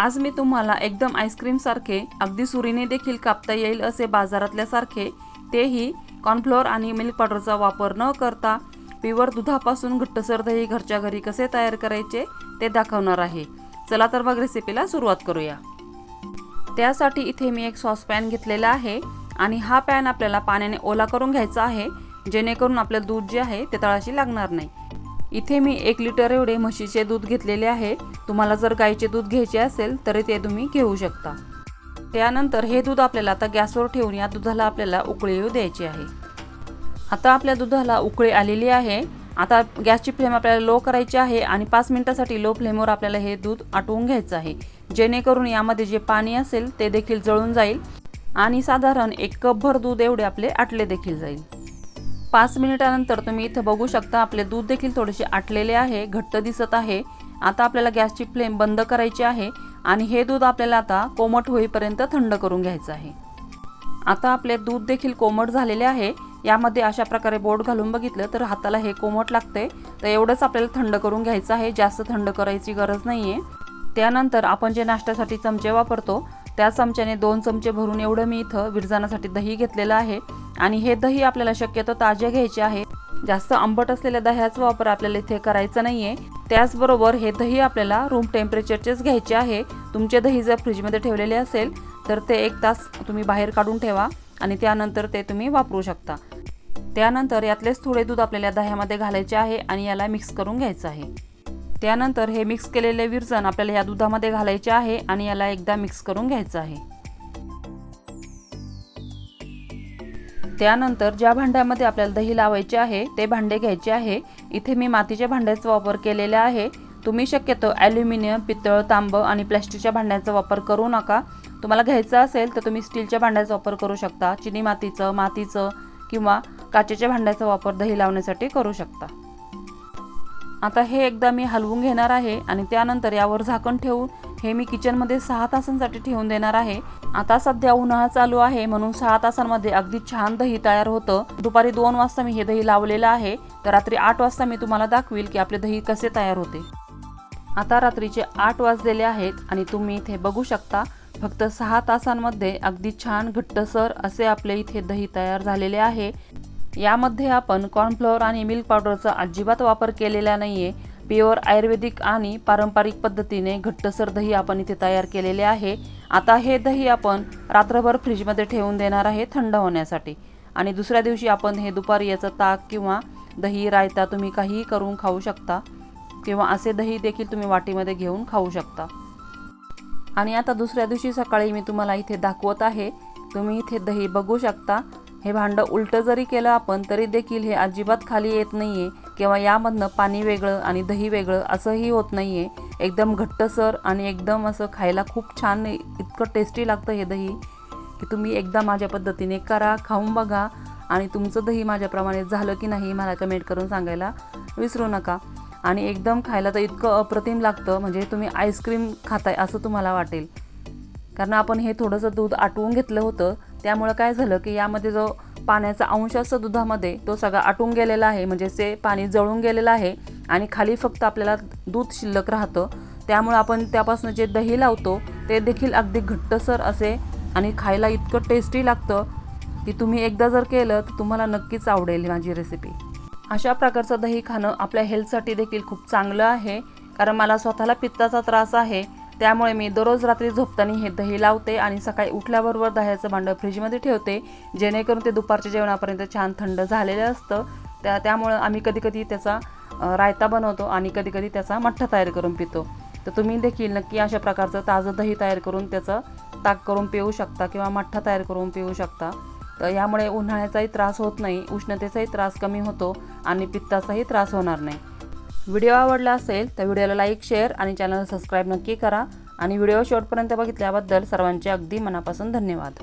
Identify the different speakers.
Speaker 1: आज मी तुम्हाला एकदम आईस्क्रीमसारखे अगदी सुरीने देखील कापता येईल असे बाजारातल्यासारखे तेही कॉर्नफ्लोअर आणि मिल्क पावडरचा वापर न करता प्युअर दुधापासून घट्टसर दही घरच्या घरी कसे तयार करायचे ते दाखवणार आहे. चला तर मग रेसिपीला सुरुवात करूया. त्यासाठी इथे मी एक सॉस पॅन घेतलेला आहे आणि हा पॅन आपल्याला पाण्याने ओला करून घ्यायचा आहे जेणेकरून आपलं दूध जे आहे ते तळाशी लागणार नाही. इथे मी एक लिटर एवढे म्हशीचे दूध घेतलेले आहे. तुम्हाला जर गाईचे दूध घ्यायचे असेल तरी ते तुम्ही घेऊ शकता. त्यानंतर हे दूध आपल्याला आता गॅसवर ठेवून या दुधाला आपल्याला उकळी येऊ द्यायची आहे. आता आपल्या दुधाला उकळी आलेली आहे. आता गॅसची फ्लेम आपल्याला लो करायची आहे आणि पाच मिनिटासाठी लो फ्लेमवर आपल्याला हे दूध आटवून घ्यायचं आहे. जेणेकरून यामध्ये जे पाणी असेल ते देखील जळून जाईल आणि साधारण एक कपभर दूध एवढे आपले आटले देखील जाईल. पाच मिनिटानंतर तुम्ही इथं बघू शकता आपले दूध देखील थोडेसे आटलेले आहे घट्ट दिसत आहे. आता आपल्याला गॅसची फ्लेम बंद करायची आहे आणि हे दूध आपल्याला आता कोमट होईपर्यंत थंड करून घ्यायचं आहे. आता आपले दूध देखील कोमट झालेले आहे. यामध्ये अशा प्रकारे बोट घालून बघितलं तर हाताला हे कोमट लागते तर एवढंच आपल्याला थंड करून घ्यायचं आहे. जास्त थंड करायची गरज नाही आहे त्यानंतर आपण जे नाश्त्यासाठी चमचे वापरतो त्या चमच्याने दोन चमचे भरून एवढं मी इथं विरजानासाठी दही घेतलेलं आहे. आणि हे दही आपल्याला शक्यतो ताजे घ्यायचे आहे. जास्त आंबट असलेल्या दह्याचा वापर आपल्याला इथे करायचा नाही आहे त्याचबरोबर हे दही आपल्याला रूम टेम्परेचरचेच घ्यायचे आहे. तुमचे दही जर फ्रीजमध्ये ठेवलेले असेल तर ते एक तास तुम्ही बाहेर काढून ठेवा आणि त्यानंतर ते तुम्ही वापरू शकता. त्यानंतर यातलेच थोडे दूध आपल्याला दह्यामध्ये घालायचे आहे आणि याला मिक्स करून घ्यायचं आहे. त्यानंतर हे मिक्स केलेले विरजण आपल्याला या दुधामध्ये घालायचे आहे आणि याला एकदा मिक्स करून घ्यायचं आहे. त्यानंतर ज्या भांड्यामध्ये आपल्याला दही लावायचे आहे ते भांडे घ्यायचे आहे. इथे मी मातीच्या भांड्याचा वापर केलेला आहे. तुम्ही शक्यतो ॲल्युमिनियम पितळ तांब आणि प्लॅस्टिकच्या भांड्याचा वापर करू नका. तुम्हाला घ्यायचं असेल तर तुम्ही स्टीलच्या भांड्याचा वापर करू शकता चिनी मातीचं मातीचं किंवा काचेच्या भांड्याचा वापर दही लावण्यासाठी करू शकता. आता हे एकदा मी हलवून घेणार आहे आणि त्यानंतर यावर झाकण ठेवून हे मी किचनमध्ये सहा तासांसाठी ठेवून देणार आहे. आता सध्या उन्हाळा चालू आहे म्हणून सहा तासांमध्ये अगदी छान दही तयार होतं. दुपारी दोन वाजता मी हे दही लावलेलं आहे. तर रात्री आठ वाजता मी तुम्हाला दाखवील की आपले दही कसे तयार होते. आता रात्रीचे आठ वाजलेले आहेत आणि तुम्ही इथे बघू शकता फक्त सहा तासांमध्ये अगदी छान घट्टसर असे आपले इथे दही तयार झालेले आहे. यामध्ये आपण कॉर्नफ्लॉवर आणि मिल्क पावडरचा अजिबात वापर केलेला नाही आहे प्युअर आयुर्वेदिक आणि पारंपरिक पद्धतीने घट्टसर दही आपण इथे तयार केलेले आहे. आता हे दही आपण रात्रभर फ्रीजमध्ये ठेवून देणार आहे थंड होण्यासाठी. आणि दुसऱ्या दिवशी आपण हे दुपारी याचं ताक किंवा दही रायता तुम्ही काहीही करून खाऊ शकता किंवा असे दही देखील तुम्ही वाटीमध्ये घेऊन खाऊ शकता. आणि आता दुसऱ्या दिवशी सकाळी मी तुम्हाला इथे दाखवत आहे. तुम्ही इथे दही बघू शकता. हे भांडं उलटं जरी केलं आपण तरी देखील हे अजिबात खाली येत नाही आहे किंवा यामधनं पाणी वेगळं आणि दही वेगळं असंही होत नाही आहे एकदम घट्टसर आणि एकदम असं खायला खूप छान इतकं टेस्टी लागतं हे दही. की तुम्ही एकदा माझ्या पद्धतीने करा खाऊन बघा आणि तुमचं दही माझ्याप्रमाणे झालं की नाही मला कमेंट करून सांगायला विसरू नका. आणि एकदम खायला तर इतकं अप्रतिम लागतं म्हणजे तुम्ही आईस्क्रीम खाताय असं तुम्हाला वाटेल. कारण आपण हे थोडंसं दूध आटवून घेतलं होतं त्यामुळं काय झालं की यामध्ये जो पाण्याचा अंश असतो दुधामध्ये तो सगळा आटून गेलेला आहे. म्हणजे ते पाणी जळून गेलेलं आहे आणि खाली फक्त आपल्याला दूध शिल्लक राहतं. त्यामुळं आपण त्यापासून जे दही लावतो ते देखील अगदी घट्टसर असे आणि खायला इतकं टेस्टी लागतं की तुम्ही एकदा जर केलं तर तुम्हाला नक्कीच आवडेल माझी रेसिपी अशा प्रकारचं दही खाणं आपल्या हेल्थसाठी देखील खूप चांगलं आहे. कारण मला स्वतःला पित्ताचा त्रास आहे. त्यामुळे मी दररोज रात्री झोपताना हे दही लावते आणि सकाळी उठल्याबरोबर दह्याचं भांडं फ्रीजमध्ये ठेवते जेणेकरून ते दुपारच्या जेवणापर्यंत छान थंड झालेलं असतं. त्या त्यामुळं आम्ही कधीकधी त्याचा रायता बनवतो आणि कधी कधी त्याचा मठ्ठा तयार करून पितो. तर तुम्ही देखील नक्की अशा प्रकारचं ताजं दही तयार करून त्याचं ताक करून पिऊ शकता किंवा मठ्ठा तयार करून पिऊ शकता. तर यामुळे उन्हाळ्याचाही त्रास होत नाही उष्णतेचाही त्रास कमी होतो आणि पित्ताचाही त्रास होणार नाही. व्हिडिओ आवडला असेल तर व्हिडिओला लाईक शेअर आणि चॅनल सबस्क्राईब नक्की करा. आणि व्हिडिओ शेवटपर्यंत बघितल्याबद्दल सर्वांचे अगदी मनापासून धन्यवाद.